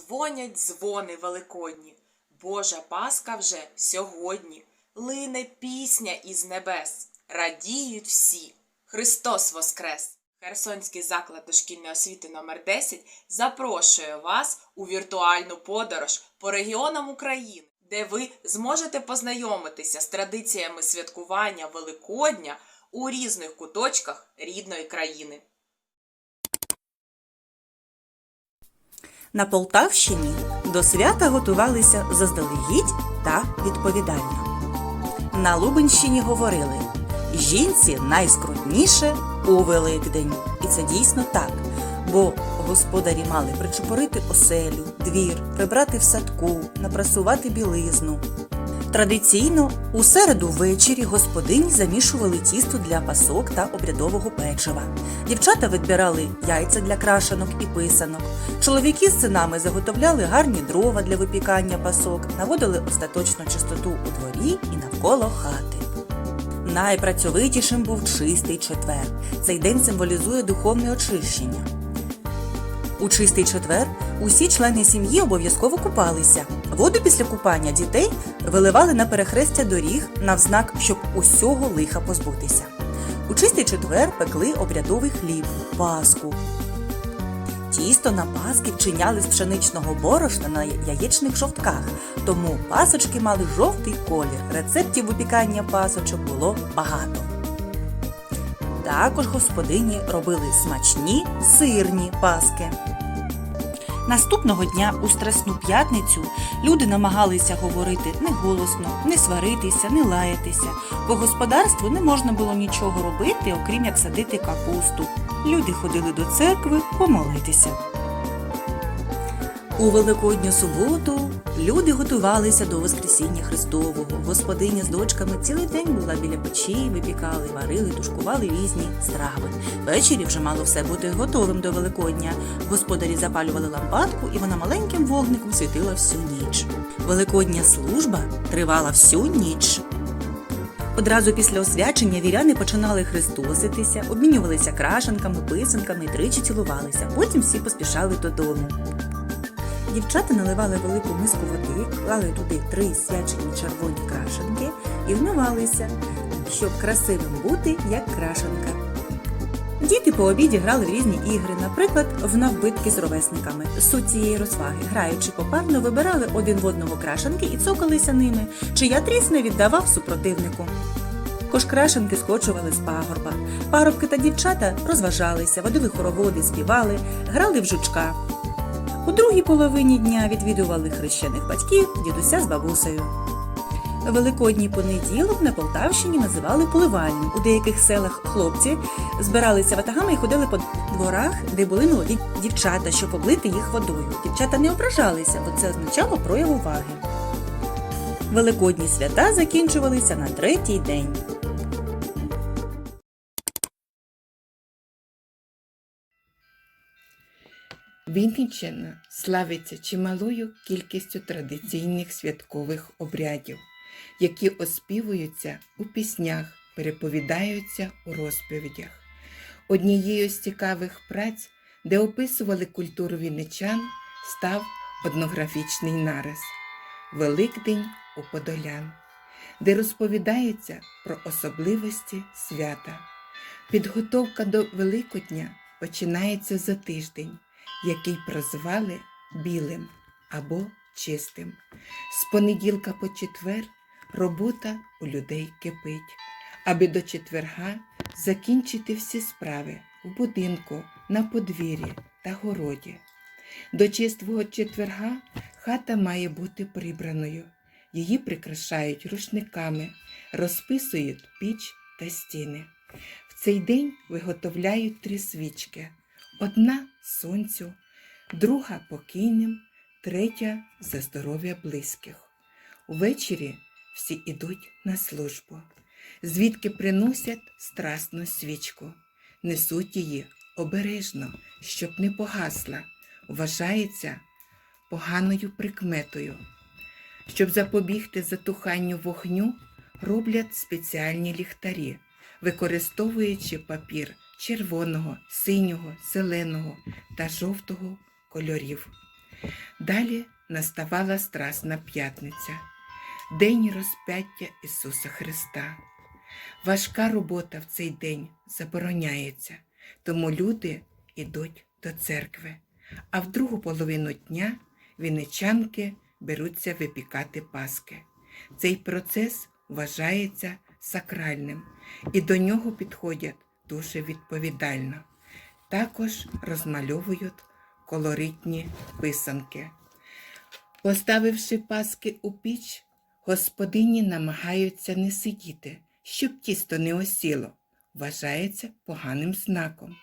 Дзвонять дзвони великодні, Божа Пасха вже сьогодні. Лине пісня із небес, радіють всі. Христос Воскрес! Херсонський заклад дошкільної освіти номер 10 запрошує вас у віртуальну подорож по регіонам України, де ви зможете познайомитися з традиціями святкування Великодня у різних куточках рідної країни. На Полтавщині до свята готувалися заздалегідь та відповідально. На Лубенщині говорили жінці найскрутніше у Великдень. І це дійсно так. Бо господарі мали причепорити оселю, двір, прибрати в садку, напрасувати білизну. Традиційно у середу ввечері господині замішували тісто для пасок та обрядового печива. Дівчата відбирали яйця для крашанок і писанок. Чоловіки з синами заготовляли гарні дрова для випікання пасок, наводили остаточну чистоту у дворі і навколо хати. Найпрацьовитішим був чистий четвер. Цей день символізує духовне очищення. У чистий четвер усі члени сім'ї обов'язково купалися. Воду після купання дітей виливали на перехрестя доріг навзнак, щоб усього лиха позбутися. У чистий четвер пекли обрядовий хліб, паску. Тісто на паски вчиняли з пшеничного борошна на яєчних жовтках, тому пасочки мали жовтий колір. Рецептів випікання пасочок було багато. Також господині робили смачні сирні паски. Наступного дня у Страсну п'ятницю люди намагалися говорити не голосно, не сваритися, не лаятися. По господарству не можна було нічого робити, окрім як садити капусту. Люди ходили до церкви помолитися. У Великодню суботу люди готувалися до Воскресіння Христового. Господиня з дочками цілий день була біля печі, випікали, варили, тушкували різні страви. Ввечері вже мало все бути готовим до Великодня. Господарі запалювали лампадку, і вона маленьким вогником світила всю ніч. Великодня служба тривала всю ніч. Одразу після освячення віряни починали хрестоситися, обмінювалися крашенками, писанками і тричі цілувалися. Потім всі поспішали додому. Дівчата наливали велику миску води, клали туди три свячені червоні крашенки і вмивалися, щоб красивим бути, як крашенка. Діти по обіді грали в різні ігри, наприклад, в навбитки з ровесниками. Суть цієї розваги, граючи попарно, вибирали один в одного крашенки і цокалися ними, чия тріс не віддавав супротивнику. Також крашенки скочували з пагорба. Парубки та дівчата розважалися, водили хороводи, співали, грали в жучка. У другій половині дня відвідували хрещених батьків, дідуся з бабусею. Великодній понеділок на Полтавщині називали поливальним. У деяких селах хлопці збиралися ватагами і ходили по дворах, де були молоді дівчата, щоб облити їх водою. Дівчата не ображалися, бо це означало прояв уваги. Великодні свята закінчувалися на третій день. Вінниччина славиться чималою кількістю традиційних святкових обрядів, які оспівуються у піснях, переповідаються у розповідях. Однією з цікавих праць, де описували культуру вінничан, став однографічний нарис Великдень у Подолян, де розповідається про особливості свята. Підготовка до Великодня починається за тиждень який прозвали білим або чистим. З понеділка по четвер робота у людей кипить, аби до четверга закінчити всі справи в будинку, на подвір'ї та городі. До чистого четверга хата має бути прибраною. Її прикрашають рушниками, розписують піч та стіни. В цей день виготовляють три свічки. Одна сонцю, друга покійним, третя за здоров'я близьких. Увечері всі ідуть на службу, звідки приносять страсну свічку, несуть її обережно, щоб не погасла, вважається поганою прикметою. Щоб запобігти затуханню вогню, роблять спеціальні ліхтарі, використовуючи папір червоного, синього, зеленого та жовтого кольорів. Далі наставала Страсна п'ятниця, День розп'яття Ісуса Христа. Важка робота в цей день забороняється, тому люди йдуть до церкви, а в другу половину дня віничанки беруться випікати паски. Цей процес вважається сакральним і до нього підходять дуже відповідально. Також розмальовують колоритні писанки. Поставивши паски у піч, господині намагаються не сидіти, щоб тісто не осіло, вважається поганим знаком.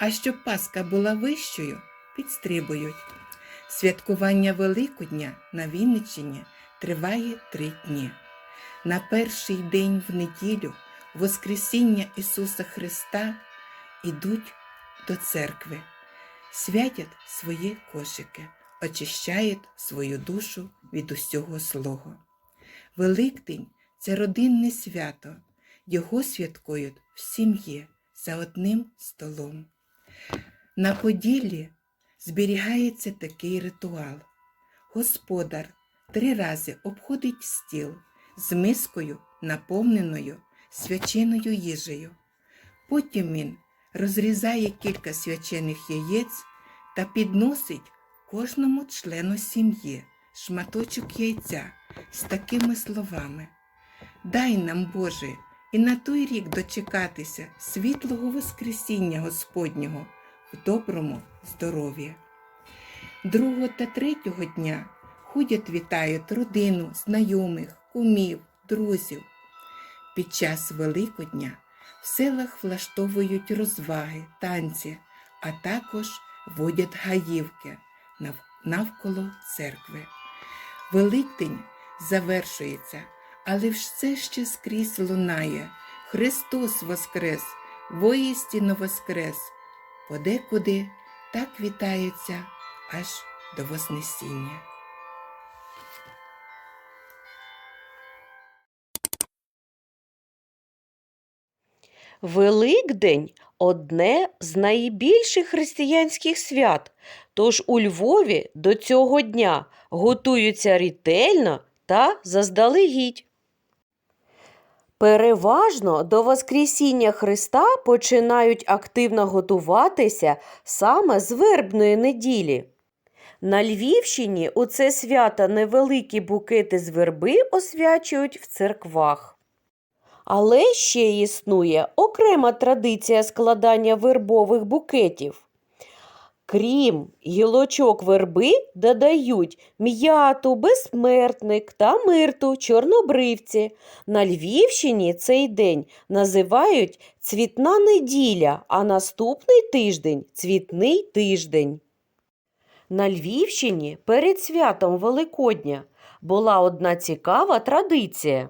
А щоб паска була вищою, підстрибують. Святкування Великодня на Вінниччині триває три дні. На перший день в неділю Воскресіння Ісуса Христа ідуть до церкви, святять свої кошики, очищають свою душу від усього злого. Великдень це родинне свято, його святкують в сім'ї за одним столом. На Поділлі зберігається такий ритуал. Господар три рази обходить стіл з мискою, наповненою свяченою їжею. Потім він розрізає кілька свячених яєць та підносить кожному члену сім'ї шматочок яйця з такими словами: Дай нам, Боже, і на той рік дочекатися світлого Воскресіння Господнього в доброму здоров'я. Другого та третього дня ходять вітають родину, знайомих, кумів, друзів. Під час Великодня в селах влаштовують розваги, танці, а також водять гаївки навколо церкви. Великдень завершується, але все ще скрізь лунає. Христос Воскрес, воістину Воскрес. Подекуди так вітаються аж до Вознесіння. Великдень одне з найбільших християнських свят, тож у Львові до цього дня готуються ретельно та заздалегідь. Переважно до Воскресіння Христа починають активно готуватися саме з вербної неділі. На Львівщині у це свято невеликі букети з верби освячують в церквах. Але ще існує окрема традиція складання вербових букетів. Крім гілочок верби, додають м'яту, безсмертник та мирту, чорнобривці. На Львівщині цей день називають цвітна неділя, а наступний тиждень цвітний тиждень. На Львівщині перед святом Великодня була одна цікава традиція.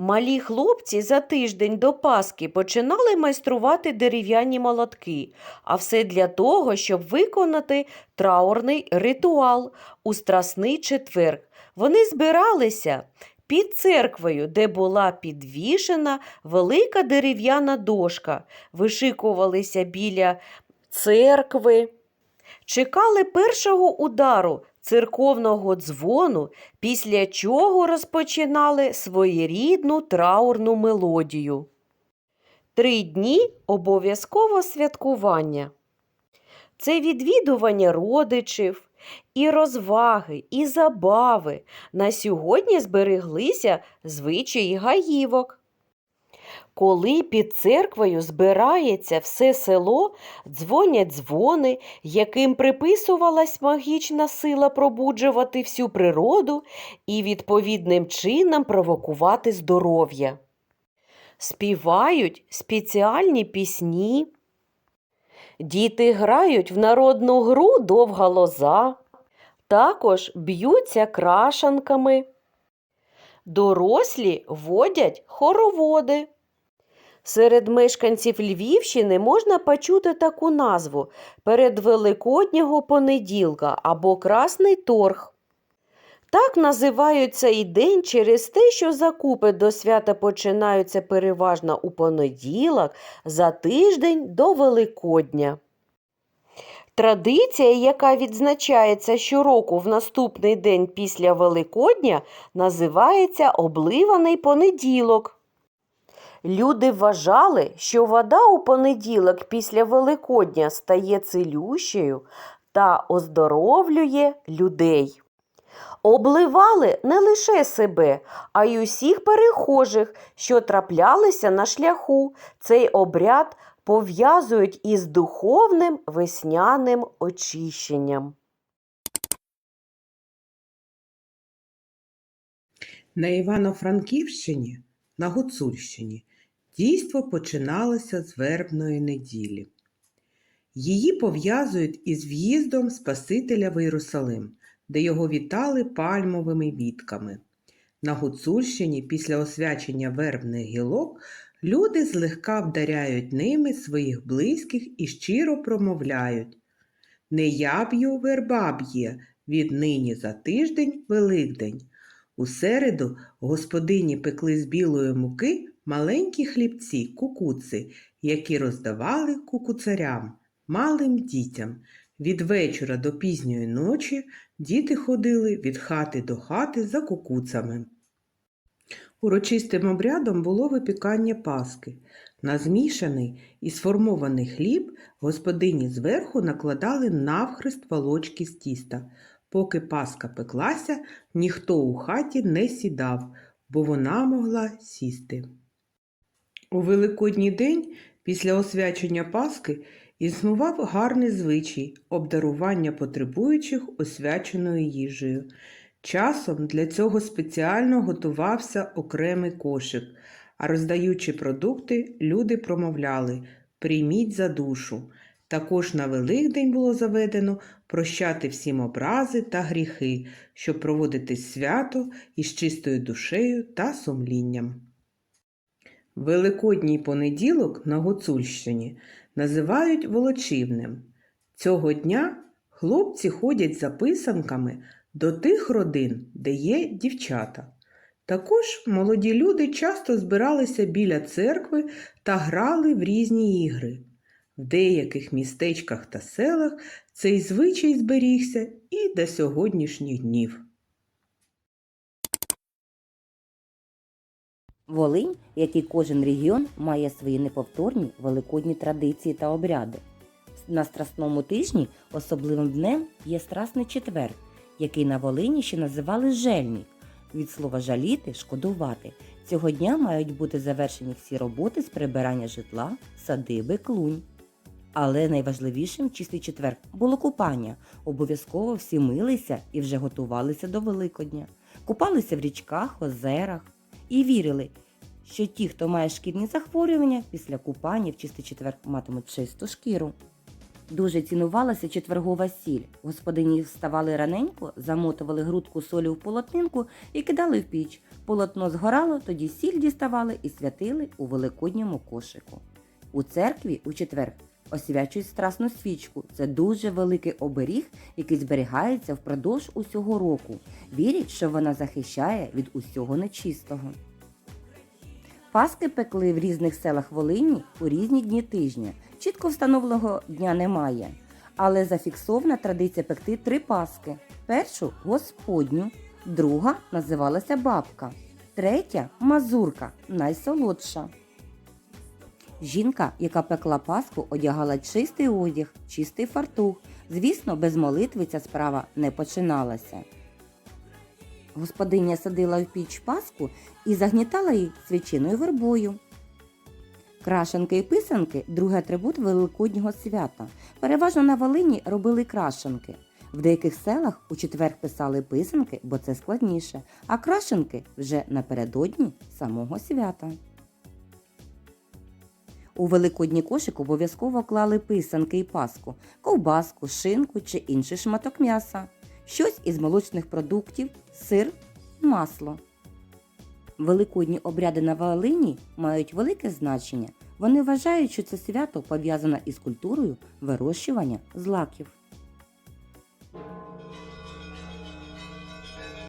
Малі хлопці за тиждень до Пасхи починали майструвати дерев'яні молотки, а все для того, щоб виконати траурний ритуал у Страсний четвер. Вони збиралися під церквою, де була підвішена велика дерев'яна дошка, вишикувалися біля церкви, чекали першого удару церковного дзвону, після чого розпочинали своєрідну траурну мелодію. Три дні обов'язково святкування. Це відвідування родичів, і розваги, і забави. На сьогодні збереглися звичаї гаївок. Коли під церквою збирається все село, дзвонять дзвони, яким приписувалась магічна сила пробуджувати всю природу і відповідним чином провокувати здоров'я. Співають спеціальні пісні. Діти грають в народну гру довга лоза, також б'ються крашанками. Дорослі водять хороводи. Серед мешканців Львівщини можна почути таку назву передвеликоднього понеділка або Красний торг. Так називають цей день через те, що закупи до свята починаються переважно у понеділок за тиждень до Великодня. Традиція, яка відзначається щороку в наступний день після Великодня, називається обливаний понеділок. Люди вважали, що вода у понеділок після Великодня стає цілющою та оздоровлює людей. Обливали не лише себе, а й усіх перехожих, що траплялися на шляху. Цей обряд пов'язують із духовним весняним очищенням. На Івано-Франківщині, на Гуцульщині, дійство починалося з вербної неділі. Її пов'язують із в'їздом Спасителя в Єрусалим, де його вітали пальмовими вітками. На Гуцульщині після освячення вербних гілок люди злегка вдаряють ними своїх близьких і щиро промовляють Не я б'ю, верба б'є, віднині за тиждень Великдень. У середу господині пекли з білої муки маленькі хлібці, кукуци, які роздавали кукуцарям, малим дітям. Від вечора до пізньої ночі діти ходили від хати до хати за кукуцами. Урочистим обрядом було випікання паски. На змішаний і сформований хліб господині зверху накладали навхрест волочки з тіста. Поки паска пеклася, ніхто у хаті не сідав, бо вона могла сісти. У Великодній день після освячення Паски існував гарний звичай обдарування потребуючих освяченою їжею. Часом для цього спеціально готувався окремий кошик, а роздаючи продукти, люди промовляли Прийміть за душу. Також на Великдень було заведено прощати всім образи та гріхи, щоб проводити свято із чистою душею та сумлінням. Великодній понеділок на Гуцульщині називають волочівним. Цього дня хлопці ходять за писанками до тих родин, де є дівчата. Також молоді люди часто збиралися біля церкви та грали в різні ігри. В деяких містечках та селах цей звичай зберігся і до сьогоднішніх днів. Волинь, як і кожен регіон, має свої неповторні великодні традиції та обряди. На Страсному тижні особливим днем є Страсний четвер, який на Волині ще називали жельник. Від слова жаліти шкодувати. Цього дня мають бути завершені всі роботи з прибирання житла, садиби, клунь. Але найважливішим чистий четвер було купання. Обов'язково всі милися і вже готувалися до Великодня. Купалися в річках, озерах і вірили, що ті, хто має шкірні захворювання, після купання в чистий четвер матимуть чисту шкіру. Дуже цінувалася четвергова сіль. Господині вставали раненько, замотували грудку солі в полотнинку і кидали в піч. Полотно згорало, тоді сіль діставали і святили у великодньому кошику. У церкві у четвер освячують страсну свічку. Це дуже великий оберіг, який зберігається впродовж усього року. Вірять, що вона захищає від усього нечистого. Паски пекли в різних селах Волині у різні дні тижня. Чітко встановленого дня немає. Але зафіксована традиція пекти три паски. Першу господню, друга називалася бабка, третя мазурка, найсолодша. Жінка, яка пекла паску, одягала чистий одяг, чистий фартух. Звісно, без молитви ця справа не починалася. Господиня садила в піч паску і загнітала її свячиною вербою. Крашенки і писанки другий атрибут Великоднього свята. Переважно на Волині робили крашенки. В деяких селах у четвер писали писанки, бо це складніше, а крашенки вже напередодні самого свята. У великодній кошик обов'язково клали писанки і паску, ковбаску, шинку чи інший шматок м'яса, щось із молочних продуктів, сир, масло. Великодні обряди на Волині мають велике значення. Вони вважають, що це свято пов'язане із культурою вирощування злаків.